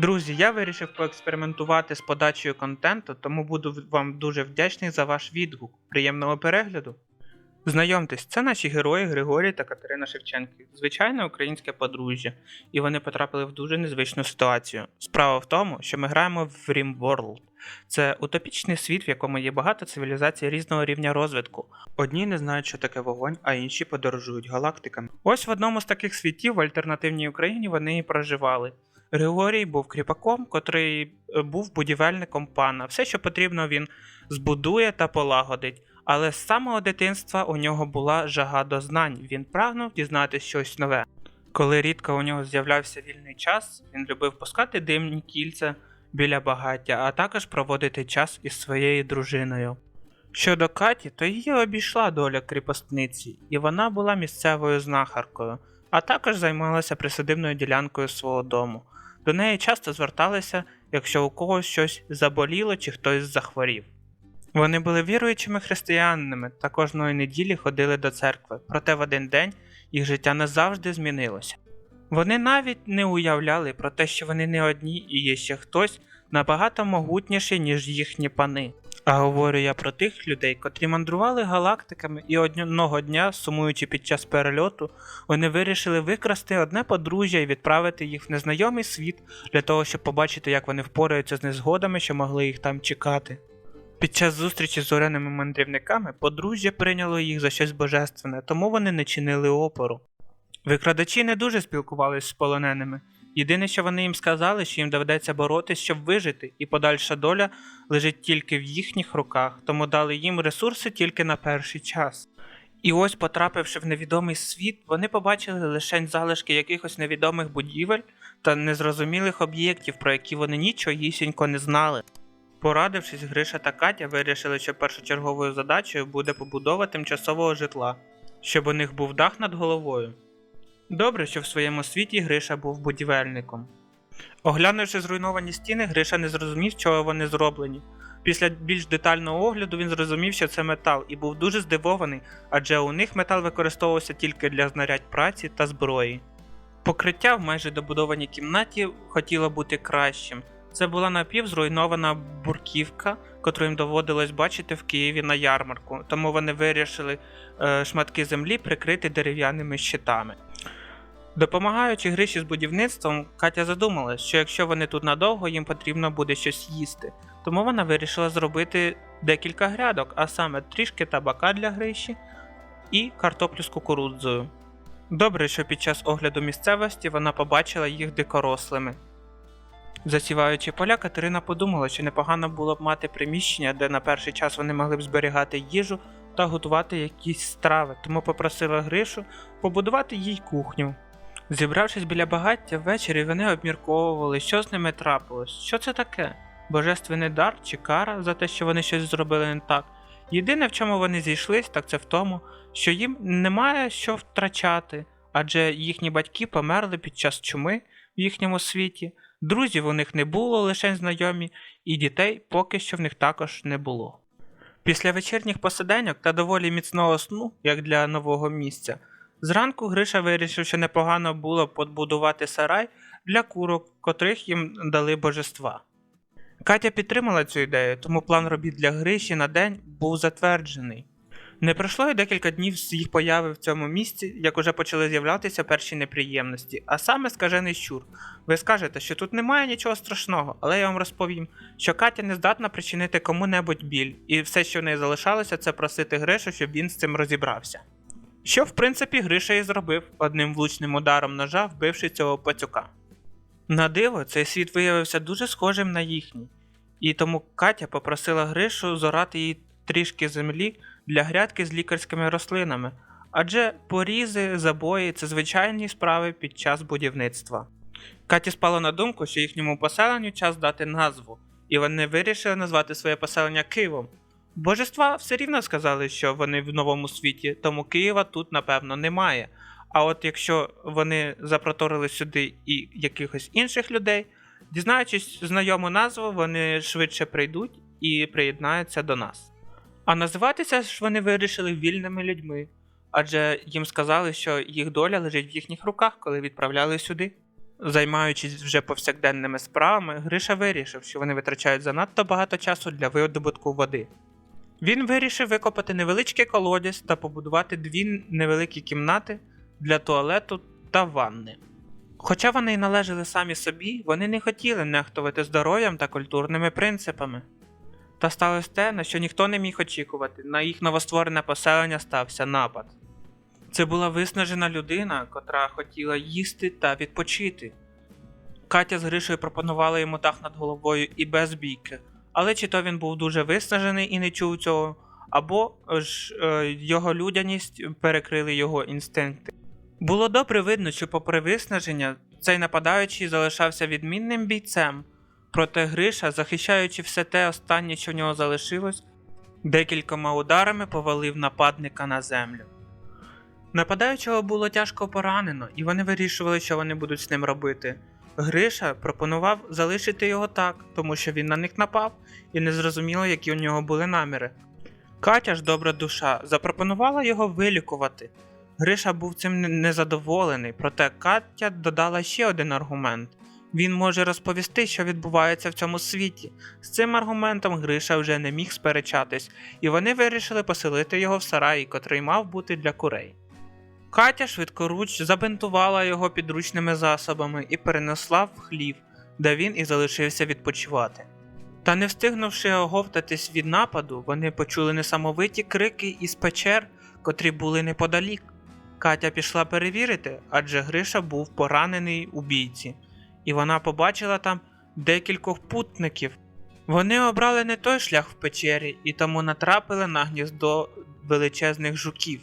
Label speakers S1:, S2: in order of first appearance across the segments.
S1: Друзі, я вирішив поекспериментувати з подачею контенту, тому буду вам дуже вдячний за ваш відгук. Приємного перегляду! Знайомтесь, це наші герої Григорій та Катерина Шевченки, звичайне українське подружжя, і вони потрапили в дуже незвичну ситуацію. Справа в тому, що ми граємо в RimWorld. Це утопічний світ, в якому є багато цивілізацій різного рівня розвитку. Одні не знають, що таке вогонь, а інші подорожують галактиками. Ось в одному з таких світів в альтернативній Україні вони і проживали. Григорій був кріпаком, котрий е, був будівельником пана. Все, що потрібно, він збудує та полагодить. Але з самого дитинства у нього була жага до знань. Він прагнув дізнатися щось нове. Коли рідко у нього з'являвся вільний час, він любив пускати димні кільця біля багаття, а також проводити час із своєю дружиною. Щодо Каті, то її обійшла доля кріпостниці, і вона була місцевою знахаркою, а також займалася присадибною ділянкою свого дому. До неї часто зверталися, якщо у когось щось заболіло чи хтось захворів. Вони були віруючими християнами та кожної неділі ходили до церкви, проте в один день їх життя назавжди змінилося. Вони навіть не уявляли про те, що вони не одні і є ще хтось набагато могутніший, ніж їхні пани. А говорю я про тих людей, котрі мандрували галактиками, і одного дня, сумуючи під час перельоту, вони вирішили викрасти одне подружжя і відправити їх в незнайомий світ для того, щоб побачити, як вони впораються з незгодами, що могли їх там чекати. Під час зустрічі з зоряними мандрівниками подружжя прийняло їх за щось божественне, тому вони не чинили опору. Викрадачі не дуже спілкувалися з полоненими. Єдине, що вони їм сказали, що їм доведеться боротись, щоб вижити, і подальша доля лежить тільки в їхніх руках, тому дали їм ресурси тільки на перший час. І ось, потрапивши в невідомий світ, вони побачили лише залишки якихось невідомих будівель та незрозумілих об'єктів, про які вони нічогісінько не знали. Порадившись, Гриша та Катя вирішили, що першочерговою задачею буде побудова тимчасового житла, щоб у них був дах над головою. Добре, що в своєму світі Гриша був будівельником. Оглянувши зруйновані стіни, Гриша не зрозумів, чого вони зроблені. Після більш детального огляду він зрозумів, що це метал, і був дуже здивований, адже у них метал використовувався тільки для знарядь праці та зброї. Покриття в майже добудованій кімнаті хотіло бути кращим. Це була напівзруйнована бурківка, котру їм доводилось бачити в Києві на ярмарку, тому вони вирішили е, шматки землі прикрити дерев'яними щитами. Допомагаючи Гриші з будівництвом, Катя задумалась, що якщо вони тут надовго, їм потрібно буде щось їсти. Тому вона вирішила зробити декілька грядок, а саме трішки табака для Гриші і картоплю з кукурудзою. Добре, що під час огляду місцевості вона побачила їх дикорослими. Засіваючи поля, Катерина подумала, що непогано було б мати приміщення, де на перший час вони могли б зберігати їжу та готувати якісь страви, тому попросила Гришу побудувати їй кухню. Зібравшись біля багаття ввечері, вони обмірковували, що з ними трапилось, що це таке? Божественний дар чи кара за те, що вони щось зробили не так. Єдине, в чому вони зійшлись, так це в тому, що їм немає що втрачати, адже їхні батьки померли під час чуми в їхньому світі, друзів у них не було, лише знайомі, і дітей поки що в них також не було. Після вечірніх посиденьок та доволі міцного сну, як для нового місця, зранку Гриша вирішив, що непогано було побудувати сарай для курок, котрих їм дали божества. Катя підтримала цю ідею, тому план робіт для Гриші на день був затверджений. Не пройшло й декілька днів з їх появи в цьому місці, як уже почали з'являтися перші неприємності, а саме скажений щур. Ви скажете, що тут немає нічого страшного, але я вам розповім, що Катя не здатна причинити кому-небудь біль, і все, що в неї залишалося, це просити Гришу, щоб він з цим розібрався. Що, в принципі, Гриша і зробив, одним влучним ударом ножа вбивши цього пацюка. На диво, цей світ виявився дуже схожим на їхній, і тому Катя попросила Гришу зорати їй трішки землі для грядки з лікарськими рослинами, адже порізи, забої це звичайні справи під час будівництва. Каті спало на думку, що їхньому поселенню час дати назву, і вони вирішили назвати своє поселення Києвом. Божества все рівно сказали, що вони в новому світі, тому Києва тут, напевно, немає. А от якщо вони запроторили сюди і якихось інших людей, дізнаючись знайому назву, вони швидше прийдуть і приєднаються до нас. А називатися ж вони вирішили вільними людьми, адже їм сказали, що їх доля лежить в їхніх руках, коли відправляли сюди. Займаючись вже повсякденними справами, Гриша вирішив, що вони витрачають занадто багато часу для видобутку води. Він вирішив викопати невеличкий колодязь та побудувати дві невеликі кімнати для туалету та ванни. Хоча вони й належали самі собі, вони не хотіли нехтувати здоров'ям та культурними принципами. Та сталося те, на що ніхто не міг очікувати, на їх новостворене поселення стався напад. Це була виснажена людина, котра хотіла їсти та відпочити. Катя з Гришою пропонувала йому дах над головою і без бійки, але чи то він був дуже виснажений і не чув цього, або ж е, його людяність перекрили його інстинкти. Було добре видно, що, попри виснаження, цей нападаючий залишався відмінним бійцем, проте Гриша, захищаючи все те останнє, що в нього залишилось, декількома ударами повалив нападника на землю. Нападаючого було тяжко поранено, і вони вирішували, що вони будуть з ним робити. Гриша пропонував залишити його так, тому що він на них напав, і не зрозуміло, які у нього були наміри. Катя ж добра душа запропонувала його вилікувати. Гриша був цим незадоволений, проте Катя додала ще один аргумент. Він може розповісти, що відбувається в цьому світі. З цим аргументом Гриша вже не міг сперечатись, і вони вирішили поселити його в сараї, котрий мав бути для курей. Катя швидкоруч забинтувала його підручними засобами і перенесла в хлів, де він і залишився відпочивати. Та не встигнувши оговтатись від нападу, вони почули несамовиті крики із печер, котрі були неподалік. Катя пішла перевірити, адже Гриша був поранений у бійці, і вона побачила там декількох путників. Вони обрали не той шлях в печері і тому натрапили на гніздо величезних жуків.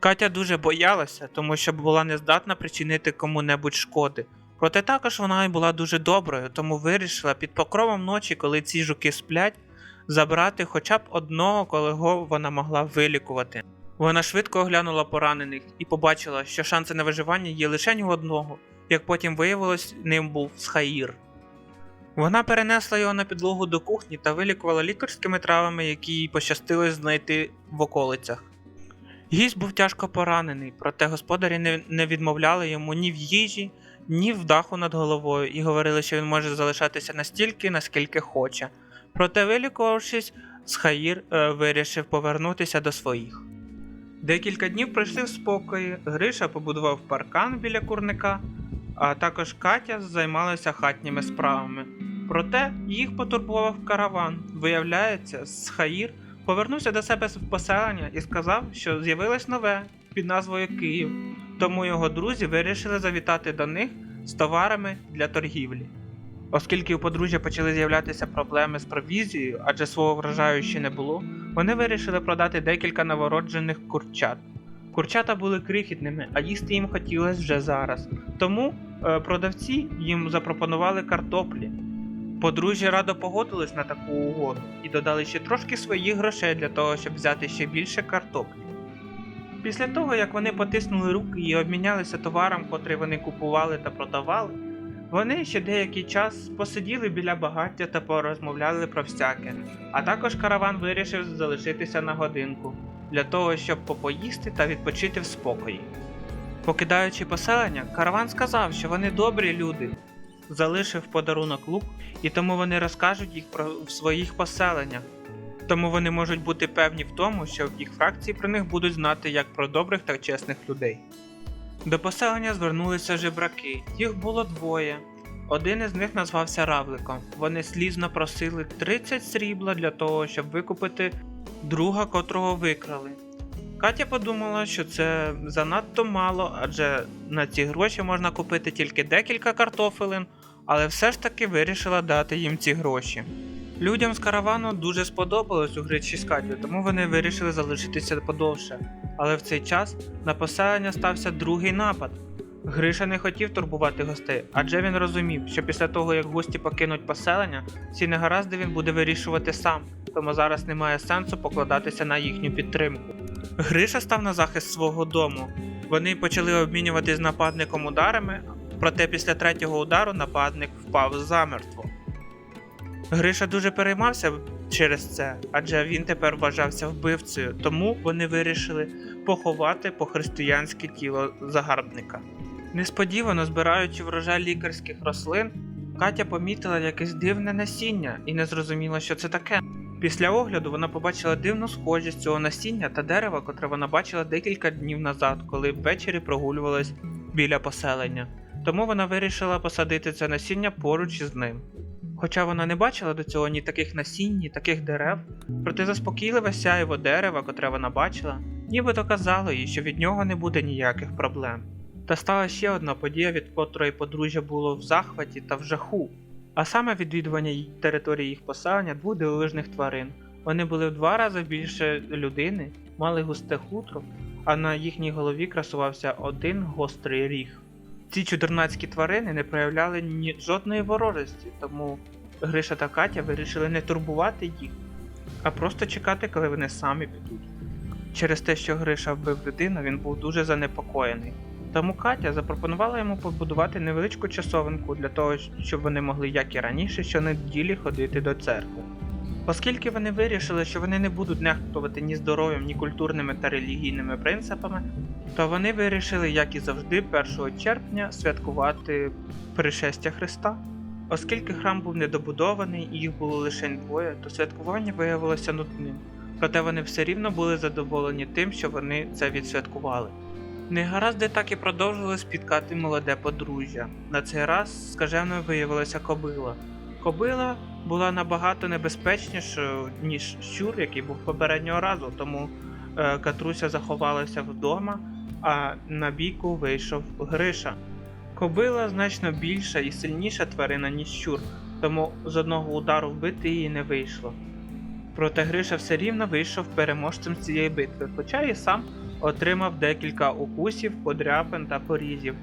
S1: Катя дуже боялася, тому що була не здатна причинити кому-небудь шкоди. Проте також вона й була дуже доброю, тому вирішила під покровом ночі, коли ці жуки сплять, забрати хоча б одного, кого вона могла вилікувати. Вона швидко оглянула поранених і побачила, що шанси на виживання є лише у одного, як потім виявилось, ним був Схаїр. Вона перенесла його на підлогу до кухні та вилікувала лікарськими травами, які їй пощастилось знайти в околицях. Гість був тяжко поранений, проте господарі не, не відмовляли йому ні в їжі, ні в даху над головою і говорили, що він може залишатися настільки, наскільки хоче. Проте, вилікувавшись, Схаїр е, вирішив повернутися до своїх. Декілька днів пройшли в спокої, Гриша побудував паркан біля курника, а також Катя займалася хатніми справами. Проте їх потурбував караван. Виявляється, Схаїр повернувся до себе з поселення і сказав, що з'явилось нове під назвою Київ, тому його друзі вирішили завітати до них з товарами для торгівлі. Оскільки у подружжя почали з'являтися проблеми з провізією, адже свого врожаю ще не було, вони вирішили продати декілька новороджених курчат. Курчата були крихітними, а їсти їм хотілося вже зараз. Тому е, продавці їм запропонували картоплі. Подружжя радо погодились на таку угоду і додали ще трошки своїх грошей для того, щоб взяти ще більше картоплі. Після того, як вони потиснули руки і обмінялися товаром, котрий вони купували та продавали, вони ще деякий час посиділи біля багаття та порозмовляли про всяке, а також караван вирішив залишитися на годинку для того, щоб попоїсти та відпочити в спокої. Покидаючи поселення, караван сказав, що вони добрі люди, залишив подарунок лук, і тому вони розкажуть їх про в своїх поселеннях. Тому вони можуть бути певні в тому, що в їх фракції про них будуть знати як про добрих та чесних людей. До поселення звернулися жебраки, їх було двоє. Один із них назвався Равликом. Вони слізно просили 30 срібла для того, щоб викупити друга, котрого викрали. Катя подумала, що це занадто мало, адже на ці гроші можна купити тільки декілька картофелин, але все ж таки вирішила дати їм ці гроші. Людям з каравану дуже сподобалось у Гречі з Катю, тому вони вирішили залишитися подовше. Але в цей час на поселення стався другий напад. Гриша не хотів турбувати гостей, адже він розумів, що після того, як гості покинуть поселення, ці негаразди він буде вирішувати сам, тому зараз немає сенсу покладатися на їхню підтримку. Гриша став на захист свого дому. Вони почали обмінюватись з нападником ударами, проте після третього удару нападник впав замертво. Гриша дуже переймався через це, адже він тепер вважався вбивцею, тому вони вирішили поховати по-християнськи тіло загарбника. Несподівано збираючи врожай лікарських рослин, Катя помітила якесь дивне насіння і не зрозуміла, що це таке. Після огляду вона побачила дивну схожість цього насіння та дерева, котре вона бачила декілька днів назад, коли ввечері прогулювалась біля поселення. Тому вона вирішила посадити це насіння поруч із ним. Хоча вона не бачила до цього ні таких насінь, ні таких дерев, проте заспокійливе сяйво дерева, котре вона бачила, нібито казало їй, що від нього не буде ніяких проблем. Та стала ще одна подія, від котрої подружжя було в захваті та в жаху, а саме відвідування території їх поселення двох дивовижних тварин. Вони були в два рази більше людини, мали густе хутро, а на їхній голові красувався один гострий ріг. Ці чудернацькі тварини не проявляли ні жодної ворожості, тому Гриша та Катя вирішили не турбувати їх, а просто чекати, коли вони самі підуть. Через те, що Гриша вбив людину, він був дуже занепокоєний. Тому Катя запропонувала йому побудувати невеличку часовинку для того, щоб вони могли, як і раніше, щонеділі ходити до церкви. Оскільки вони вирішили, що вони не будуть нехтувати ні здоров'ям, ні культурними та релігійними принципами, то вони вирішили, як і завжди, 1 червня святкувати пришестя Христа. Оскільки храм був недобудований і їх було лише двоє, то святкування виявилося нудним. Проте вони все рівно були задоволені тим, що вони це відсвяткували. Негаразди так і продовжили спіткати молоде подружжя. На цей раз скаженою виявилася кобила. Кобила була набагато небезпечнішою, ніж щур, який був попереднього разу, тому е, Катруся заховалася вдома, а на бійку вийшов Гриша. Кобила значно більша і сильніша тварина, ніж щур, тому з одного удару вбити її не вийшло. Проте Гриша все рівно вийшов переможцем цієї битви, хоча і сам отримав декілька укусів, подряпин та порізів.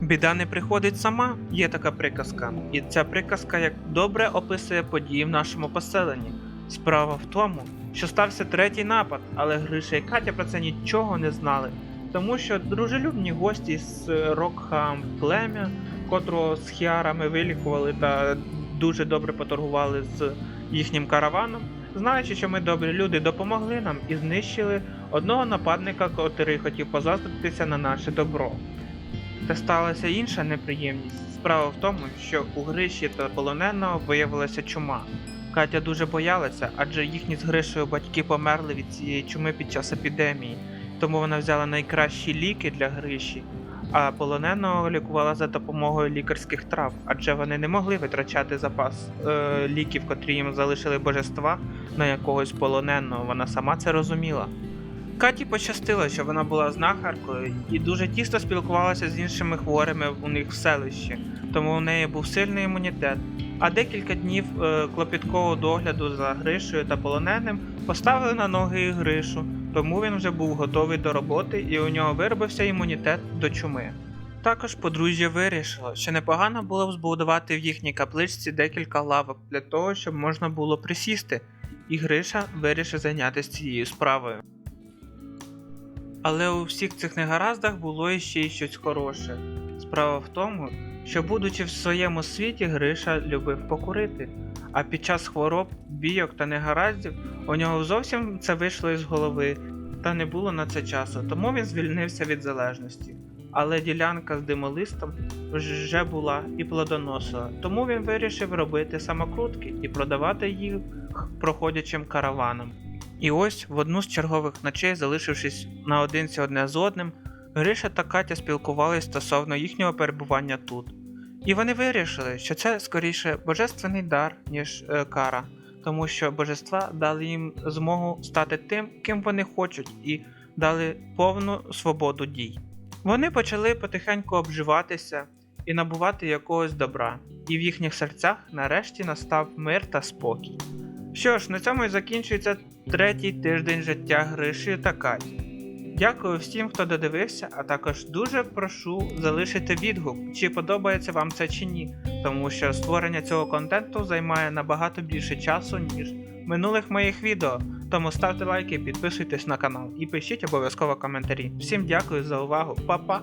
S1: Біда не приходить сама, є така приказка, і ця приказка як добре описує події в нашому поселенні. Справа в тому, що стався третій напад, але Гриша і Катя про це нічого не знали, тому що дружелюбні гості з Рокхам плем'я, котрого з хіарами вилікували та дуже добре поторгували з їхнім караваном, знаючи, що ми добрі люди, допомогли нам і знищили одного нападника, котрий хотів позаздритися на наше добро. Та сталася інша неприємність. Справа в тому, що у Гриші та полоненого виявилася чума. Катя дуже боялася, адже їхні з Гришею батьки померли від цієї чуми під час епідемії, тому вона взяла найкращі ліки для Гриші, а полоненого лікувала за допомогою лікарських трав, адже вони не могли витрачати запас е, ліків, котрі їм залишили божества на якогось полоненого. Вона сама це розуміла. Каті пощастило, що вона була знахаркою і дуже тісно спілкувалася з іншими хворими у них в селищі, тому у неї був сильний імунітет. А декілька днів е, клопіткого догляду за Гришею та полоненим поставили на ноги і Гришу, тому він вже був готовий до роботи і у нього виробився імунітет до чуми. Також подружжя вирішило, що непогано було б збудувати в їхній капличці декілька лавок для того, щоб можна було присісти, і Гриша вирішив зайнятися цією справою. Але у всіх цих негараздах було іще й щось хороше. Справа в тому, що, будучи в своєму світі, Гриша любив покурити, а під час хвороб, бійок та негараздів у нього зовсім це вийшло із голови, та не було на це часу, тому він звільнився від залежності. Але ділянка з димолистом вже була і плодоносила, тому він вирішив робити самокрутки і продавати їх проходячим караванам. І ось в одну з чергових ночей, залишившись наодинці одне з одним, Гриша та Катя спілкувалися стосовно їхнього перебування тут. І вони вирішили, що це скоріше божественний дар, ніж е, кара, тому що божества дали їм змогу стати тим, ким вони хочуть, і дали повну свободу дій. Вони почали потихеньку обживатися і набувати якогось добра, і в їхніх серцях нарешті настав мир та спокій. Що ж, на цьому і закінчується третій тиждень життя Гриші та Каті. Дякую всім, хто додивився, а також дуже прошу залишити відгук, чи подобається вам це чи ні, тому що створення цього контенту займає набагато більше часу, ніж минулих моїх відео. Тому ставте лайки, підписуйтесь на канал і пишіть обов'язково коментарі. Всім дякую за увагу, па-па!